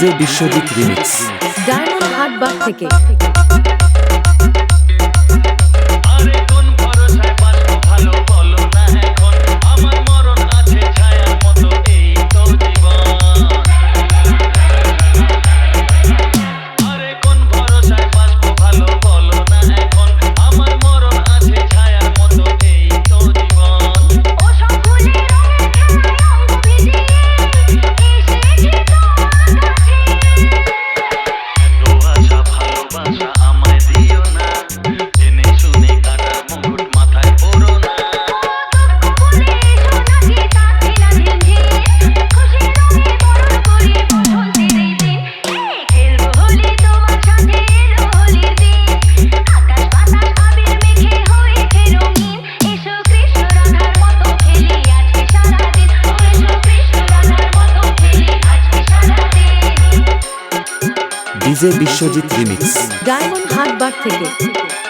বিবৃত remix Diamond 8 বাগ থেকে ডিজে বিশ্বজিৎ রিমিক্স ডায়মন্ড হাট থেকে